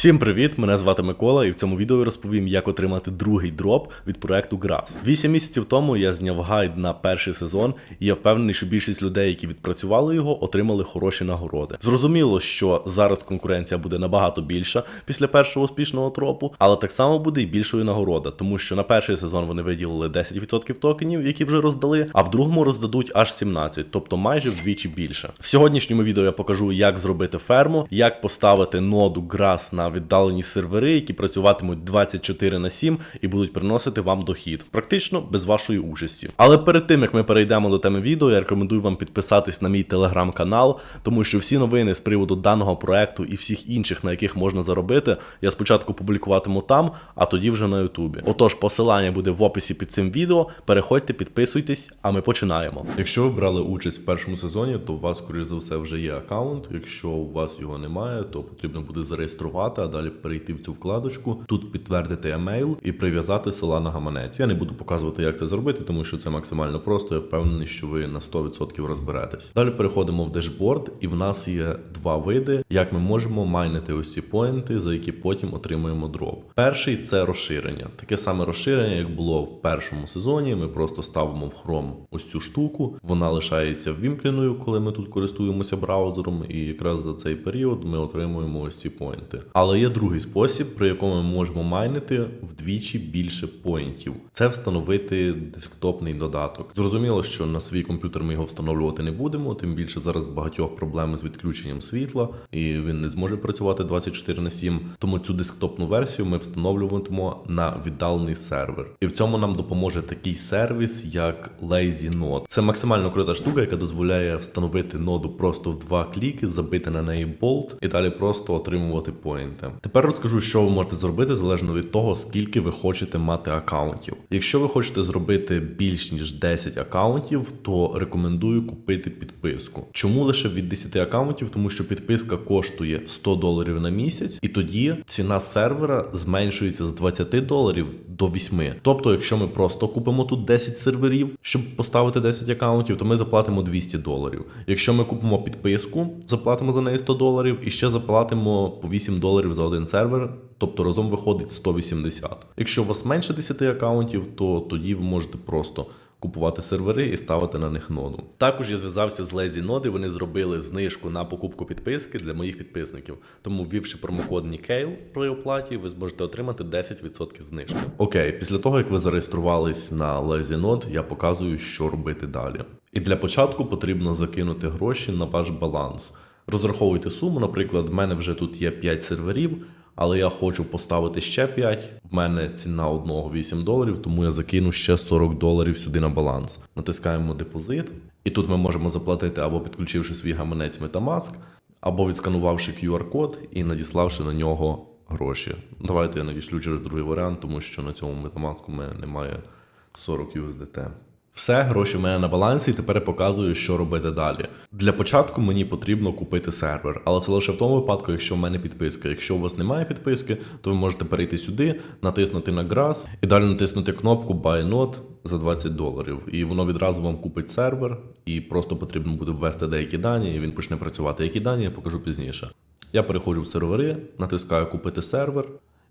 Всім привіт! Мене звати Микола, і в цьому відео розповім, як отримати другий дроп від проекту Grass. Вісім місяців тому я зняв гайд на перший сезон, і я впевнений, що більшість людей, які відпрацювали його, отримали хороші нагороди. Зрозуміло, що зараз конкуренція буде набагато більша після першого успішного тропу, але так само буде і більшою нагорода, тому що на перший сезон вони виділили 10% токенів, які вже роздали, а в другому роздадуть аж 17%, тобто майже вдвічі більше. В сьогоднішньому відео я покажу, як зробити ферму, як поставити ноду Grass на віддалені сервери, які працюватимуть 24 на 7 і будуть приносити вам дохід, практично без вашої участі. Але перед тим як ми перейдемо до теми відео, я рекомендую вам підписатись на мій телеграм-канал, тому що всі новини з приводу даного проекту і всіх інших, на яких можна заробити, я спочатку публікуватиму там, а тоді вже на Ютубі. Отож, посилання буде в описі під цим відео. Переходьте, підписуйтесь, а ми починаємо. Якщо ви брали участь в першому сезоні, то у вас, скоріш за все, вже є аккаунт. Якщо у вас його немає, то потрібно буде зареєструвати, а далі перейти в цю вкладочку, тут підтвердити емейл і прив'язати Solana гаманець. Я не буду показувати, як це зробити, тому що це максимально просто. Я впевнений, що ви на 100% розберетесь. Далі переходимо в дешборд, і в нас є два види, як ми можемо майнити ось ці поінти, за які потім отримуємо дроп. Перший це розширення. Таке саме розширення, як було в першому сезоні. Ми просто ставимо в Chrome ось цю штуку. Вона лишається ввімкненою, коли ми тут користуємося браузером, і якраз за цей період ми отримуємо ось ці поінти. Але є другий спосіб, при якому ми можемо майнити вдвічі більше поінтів. Це встановити десктопний додаток. Зрозуміло, що на свій комп'ютер ми його встановлювати не будемо, тим більше зараз багатьох проблем з відключенням світла, і він не зможе працювати 24 на 7. Тому цю десктопну версію ми встановлюватимемо на віддалений сервер. І в цьому нам допоможе такий сервіс, як LazyNode. Це максимально крута штука, яка дозволяє встановити ноду просто в два кліки, забити на неї болт і далі просто отримувати поінти. Тепер розкажу, що ви можете зробити залежно від того, скільки ви хочете мати аккаунтів. Якщо ви хочете зробити більш ніж 10 аккаунтів, то рекомендую купити підписку. Чому лише від 10 аккаунтів? Тому що підписка коштує 100 доларів на місяць, і тоді ціна сервера зменшується з 20 доларів до 8. Тобто, якщо ми просто купимо тут 10 серверів, щоб поставити 10 аккаунтів, то ми заплатимо 200 доларів. Якщо ми купимо підписку, заплатимо за неї 100 доларів і ще заплатимо по 8 доларів за один сервер. Тобто разом виходить 180. Якщо у вас менше 10 аккаунтів, то тоді ви можете просто купувати сервери і ставити на них ноду. Також я зв'язався з Lazy Node, вони зробили знижку на покупку підписки для моїх підписників. Тому ввівши промокод NIKAIL при оплаті, ви зможете отримати 10% знижки. Окей, після того як ви зареєструвались на Lazy Node, я показую, що робити далі. І для початку потрібно закинути гроші на ваш баланс. Розраховуйте суму, наприклад, в мене вже тут є 5 серверів, але я хочу поставити ще 5. В мене ціна одного 8 доларів, тому я закину ще 40 доларів сюди на баланс. Натискаємо депозит, і тут ми можемо заплатити або підключивши свій гаманець Metamask, або відсканувавши QR-код і надіславши на нього гроші. Давайте я надішлю через другий варіант, тому що на цьому Metamask у мене немає 40 USDT. Все, гроші в мене на балансі, і тепер показую, що робити далі. Для початку мені потрібно купити сервер, але це лише в тому випадку, якщо в мене підписка. Якщо у вас немає підписки, то ви можете перейти сюди, натиснути на Grass і далі натиснути кнопку Buy Node за 20 доларів. І воно відразу вам купить сервер, і просто потрібно буде ввести деякі дані, і він почне працювати. Які дані я покажу пізніше. Я переходжу в сервери, натискаю купити сервер.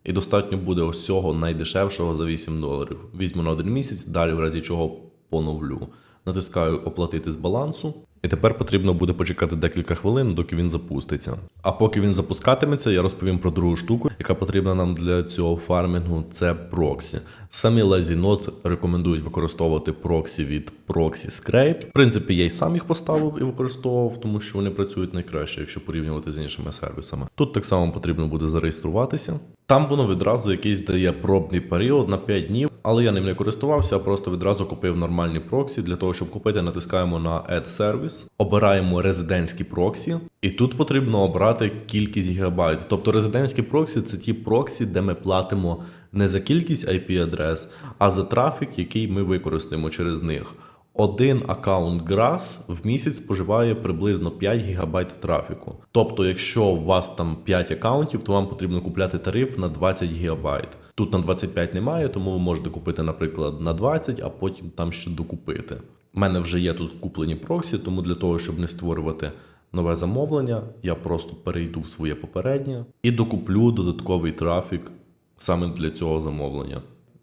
І достатньо буде ось цього найдешевшого за 8 доларів. Візьму на один місяць, далі в разі чого поновлю. Натискаю оплатити з балансу. І тепер потрібно буде почекати декілька хвилин, доки він запуститься. А поки він запускатиметься, я розповім про другу штуку, яка потрібна нам для цього фармінгу. Це проксі. Самі LazyNode рекомендують використовувати проксі від Proxy Scrape. В принципі, я й сам їх поставив і використовував, тому що вони працюють найкраще, якщо порівнювати з іншими сервісами. Тут так само потрібно буде зареєструватися. Там воно відразу якийсь дає пробний період на 5 днів, але я ним не користувався, а просто відразу купив нормальні проксі. Для того, щоб купити, натискаємо на Add Service, обираємо резидентські проксі, і тут потрібно обрати кількість гігабайт. Тобто резидентські проксі це ті проксі, де ми платимо не за кількість IP-адрес, а за трафік, який ми використаємо через них. Один аккаунт Grass в місяць споживає приблизно 5 ГБ трафіку. Тобто, якщо у вас там 5 аккаунтів, то вам потрібно купляти тариф на 20 ГБ. Тут на 25 немає, тому ви можете купити, наприклад, на 20, а потім там ще докупити. У мене вже є тут куплені проксі, тому для того, щоб не створювати нове замовлення, я просто перейду в своє попереднє і докуплю додатковий трафік саме для цього замовлення.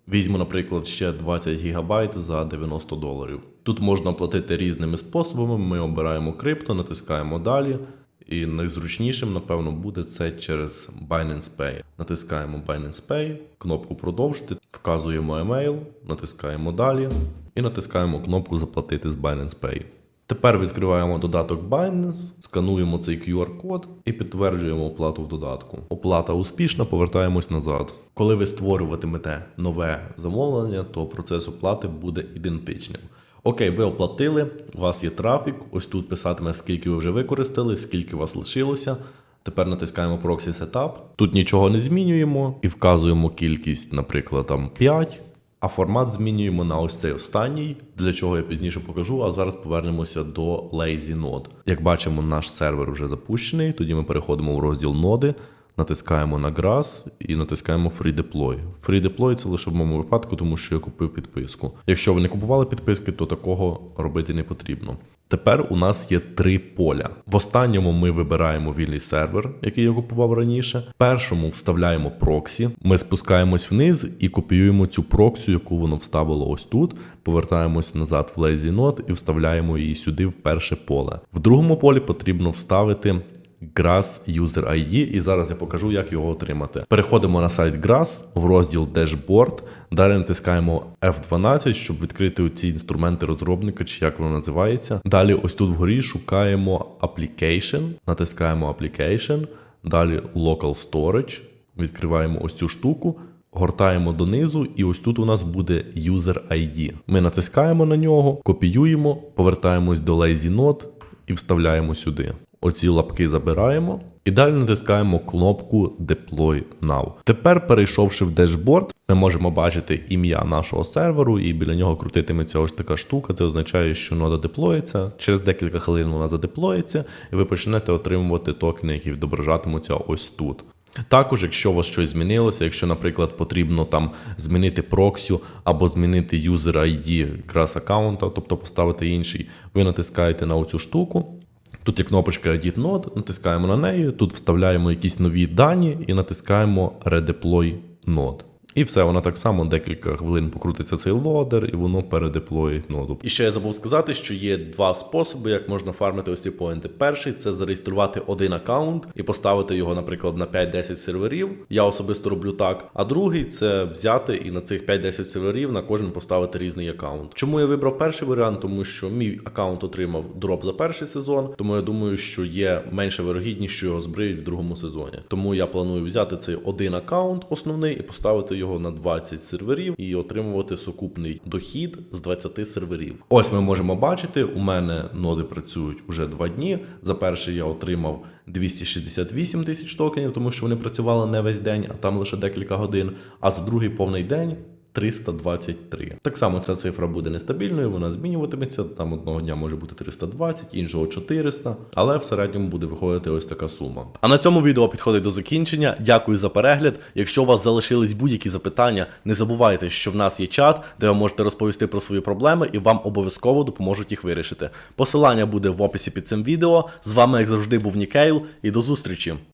Візьму, наприклад, ще 20 ГБ за 90 доларів. Тут можна платити різними способами. Ми обираємо крипто, натискаємо далі. І найзручнішим, напевно, буде це через Binance Pay. Натискаємо Binance Pay, кнопку продовжити, вказуємо емейл, натискаємо далі і натискаємо кнопку Заплатити з Binance Pay. Тепер відкриваємо додаток Binance, скануємо цей QR-код і підтверджуємо оплату в додатку. Оплата успішна, повертаємось назад. Коли ви створюватимете нове замовлення, то процес оплати буде ідентичним. Окей, ви оплатили, у вас є трафік. Ось тут писатиме, скільки ви вже використали, скільки у вас лишилося. Тепер натискаємо Proxy Setup. Тут нічого не змінюємо і вказуємо кількість, наприклад, там 5. А формат змінюємо на ось цей останній, для чого я пізніше покажу. А зараз повернемося до Lazy Node. Як бачимо, наш сервер вже запущений. Тоді ми переходимо в розділ ноди, натискаємо на Grass і натискаємо Free Deploy. Free Deploy це лише в моєму випадку, тому що я купив підписку. Якщо ви не купували підписки, то такого робити не потрібно. Тепер у нас є три поля. В останньому ми вибираємо вільний сервер, який я купував раніше. В першому вставляємо проксі. Ми спускаємось вниз і копіюємо цю проксію, яку воно вставило ось тут. Повертаємось назад в Lazy Node і вставляємо її сюди в перше поле. В другому полі потрібно вставити Grass User ID, і зараз я покажу, як його отримати. Переходимо на сайт Grass в розділ Dashboard. Далі натискаємо F12, щоб відкрити ці інструменти розробника, чи як воно називається. Далі, ось тут вгорі шукаємо Application, натискаємо Application, далі Local Storage, відкриваємо ось цю штуку. Гортаємо донизу, і ось тут у нас буде User ID. Ми натискаємо на нього, копіюємо, повертаємось до Lazy Node і вставляємо сюди. Оці лапки забираємо і далі натискаємо кнопку Deploy Now. Тепер, перейшовши в дешборд, ми можемо бачити ім'я нашого серверу, і біля нього крутитиметься ось така штука. Це означає, що нода деплоїться. Через декілька хвилин вона задеплоїться, і ви почнете отримувати токени, які відображатимуться ось тут. Також, якщо у вас щось змінилося, якщо, наприклад, потрібно там змінити проксю або змінити user ID якраз аккаунта, тобто поставити інший, ви натискаєте на оцю штуку. Тут є кнопочка Edit Node, натискаємо на неї, тут вставляємо якісь нові дані і натискаємо Redeploy Node. І все, вона так само декілька хвилин покрутиться цей лодер, і воно передеплоїть ноду. І ще я забув сказати, що є два способи, як можна фармити ось ці поінти. Перший це зареєструвати один аккаунт і поставити його, наприклад, на 5-10 серверів. Я особисто роблю так. А другий це взяти і на цих 5-10 серверів на кожен поставити різний аккаунт. Чому я вибрав перший варіант? Тому що мій аккаунт отримав дроп за перший сезон, тому я думаю, що є менша вирогідність, що його збриють в другому сезоні. Тому я планую взяти цей один аккаунт основний і поставити його на 20 серверів і отримувати сукупний дохід з 20 серверів. Ось ми можемо бачити, у мене ноди працюють уже 2 дні. За перший я отримав 268 тисяч токенів, тому що вони працювали не весь день, а там лише декілька годин. А за другий повний день 323. Так само ця цифра буде нестабільною, вона змінюватиметься. Там одного дня може бути 320, іншого 400, але в середньому буде виходити ось така сума. А на цьому відео підходить до закінчення. Дякую за перегляд. Якщо у вас залишились будь-які запитання, не забувайте, що в нас є чат, де ви можете розповісти про свої проблеми, і вам обов'язково допоможуть їх вирішити. Посилання буде в описі під цим відео. З вами, як завжди, був Нікейл, і до зустрічі!